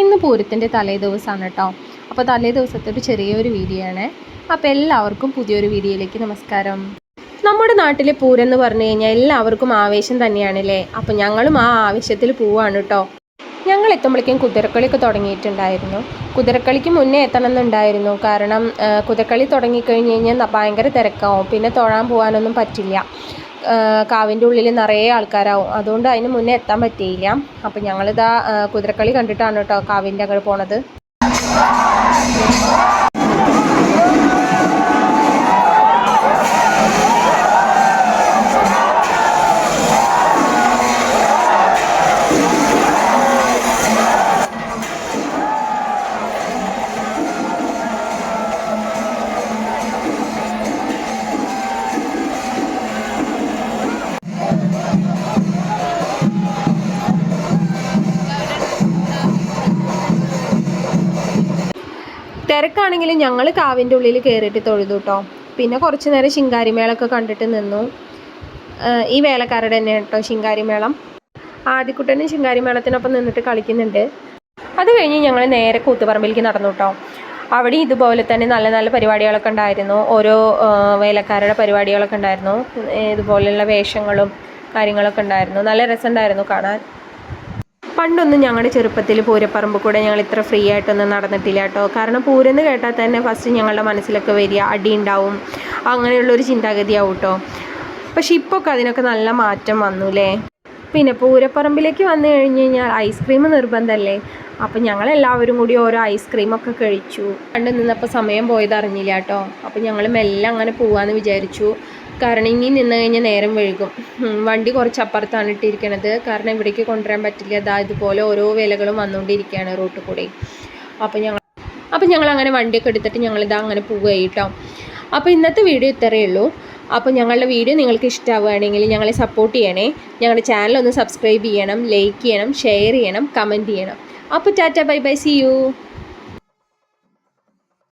ഇന്ന് പൂരത്തിന്റെ തലേ ദിവസമാണ് കേട്ടോ. അപ്പോൾ തലേ ദിവസത്തെ ഒരു ചെറിയൊരു വീഡിയോ ആണ് അപ്പോൾ എല്ലാവർക്കും പുതിയൊരു വീഡിയോയിലേക്ക് നമസ്കാരം. നമ്മുടെ നാട്ടിലെ പൂരം എന്ന് പറഞ്ഞു കഴിഞ്ഞാൽ എല്ലാവർക്കും ആവേശം തന്നെയാണല്ലേ? അപ്പോൾ ഞങ്ങളും ആ ആവേശത്തിൽ പോവാണ് കേട്ടോ. ഞങ്ങൾ എത്തുമ്പോഴേക്കും കുതിരക്കളിയൊക്കെ തുടങ്ങിയിട്ടുണ്ടായിരുന്നു. കുതിരക്കളിക്ക് മുന്നേ എത്തണമെന്നുണ്ടായിരുന്നു കാരണം കുതിരക്കളി തുടങ്ങിക്കഴിഞ്ഞ് കഴിഞ്ഞാൽ ഭയങ്കര തിരക്കാവും. പിന്നെ തൊഴാൻ പോകാനൊന്നും പറ്റില്ല. കാവിന്റെ ഉള്ളിൽ നിറയെ ആൾക്കാരാവും. അതുകൊണ്ട് അതിന് മുന്നേ എത്താൻ പറ്റിയില്ല. അപ്പം ഞങ്ങളിതാ കുതിരക്കളി കണ്ടിട്ടാണ് കേട്ടോ കാവിന്റെ അങ്ങോട്ട് പോണത്. തിരക്കാണെങ്കിലും ഞങ്ങൾ കാവിന്റെ ഉള്ളിൽ കയറിയിട്ട് തൊഴുതു കേട്ടോ പിന്നെ കുറച്ച് നേരം ശിങ്കാരിമേളൊക്കെ കണ്ടിട്ട് നിന്നു. ഈ വേലക്കാരുടെ തന്നെ കേട്ടോ ശിങ്കാരിമേളം. ആദ്യക്കുട്ടനും ശിങ്കാരിമേളത്തിനൊപ്പം നിന്നിട്ട് കളിക്കുന്നുണ്ട്. അത് കഴിഞ്ഞ് ഞങ്ങൾ നേരെ കൂത്തുപറമ്പിലേക്ക് നടന്നു കേട്ടോ അവിടെ ഇതുപോലെ തന്നെ നല്ല നല്ല പരിപാടികളൊക്കെ ഉണ്ടായിരുന്നു. ഓരോ വേലക്കാരുടെ പരിപാടികളൊക്കെ ഉണ്ടായിരുന്നു. ഇതുപോലെയുള്ള വേഷങ്ങളും കാര്യങ്ങളൊക്കെ ഉണ്ടായിരുന്നു. നല്ല രസമുണ്ടായിരുന്നു കാണാൻ. പണ്ടൊന്നും ഞങ്ങളുടെ ചെറുപ്പത്തിൽ പൂരപ്പറമ്പ് കൂടെ ഞങ്ങൾ ഇത്ര ഫ്രീ ആയിട്ടൊന്നും നടന്നിട്ടില്ല കേട്ടോ. കാരണം പൂരെന്ന് കേട്ടാൽ തന്നെ ഫസ്റ്റ് ഞങ്ങളുടെ മനസ്സിലൊക്കെ വരിക അടി ഉണ്ടാവും. അങ്ങനെയുള്ളൊരു ചിന്താഗതിയാവും കേട്ടോ. പക്ഷെ ഇപ്പോൾ ഒക്കെ അതിനൊക്കെ നല്ല മാറ്റം വന്നു അല്ലേ പിന്നെ പൂരപ്പറമ്പിലേക്ക് വന്നു കഴിഞ്ഞ് കഴിഞ്ഞാൽ ഐസ്ക്രീം നിർബന്ധമല്ലേ അപ്പം ഞങ്ങളെല്ലാവരും കൂടി ഓരോ ഐസ്ക്രീമൊക്കെ കഴിച്ചു. പണ്ട് നിന്നപ്പോൾ സമയം പോയത് അറിഞ്ഞില്ല കേട്ടോ. അപ്പം ഞങ്ങൾ മെല്ലെ അങ്ങനെ പോവാന്ന് വിചാരിച്ചു. കാരണം ഇനി നിന്ന് കഴിഞ്ഞാൽ നേരം വഴുകും വണ്ടി കുറച്ച് അപ്പുറത്താണ് ഇട്ടിരിക്കണത്. കാരണം ഇവിടേക്ക് കൊണ്ടുവരാൻ പറ്റില്ല. അതാ ഇതുപോലെ ഓരോ വിലകളും വന്നുകൊണ്ടിരിക്കുകയാണ് റൂട്ടിൽ കൂടി. അപ്പം ഞങ്ങൾ അപ്പം ഞങ്ങൾ അങ്ങനെ വണ്ടിയൊക്കെ എടുത്തിട്ട് ഞങ്ങളിതാ അങ്ങനെ പോവുകയായി കേട്ടോ. അപ്പോൾ ഇന്നത്തെ വീഡിയോ ഇത്രയേ ഉള്ളൂ. അപ്പോൾ ഞങ്ങളുടെ വീഡിയോ നിങ്ങൾക്ക് ഇഷ്ടമാവുകയാണെങ്കിൽ ഞങ്ങളെ സപ്പോർട്ട് ചെയ്യണേ. ഞങ്ങളുടെ ചാനൽ ഒന്ന് സബ്സ്ക്രൈബ് ചെയ്യണം ലൈക്ക് ചെയ്യണം ഷെയർ ചെയ്യണം കമന്റ് ചെയ്യണം. അപ്പോൾ tata bye bye see you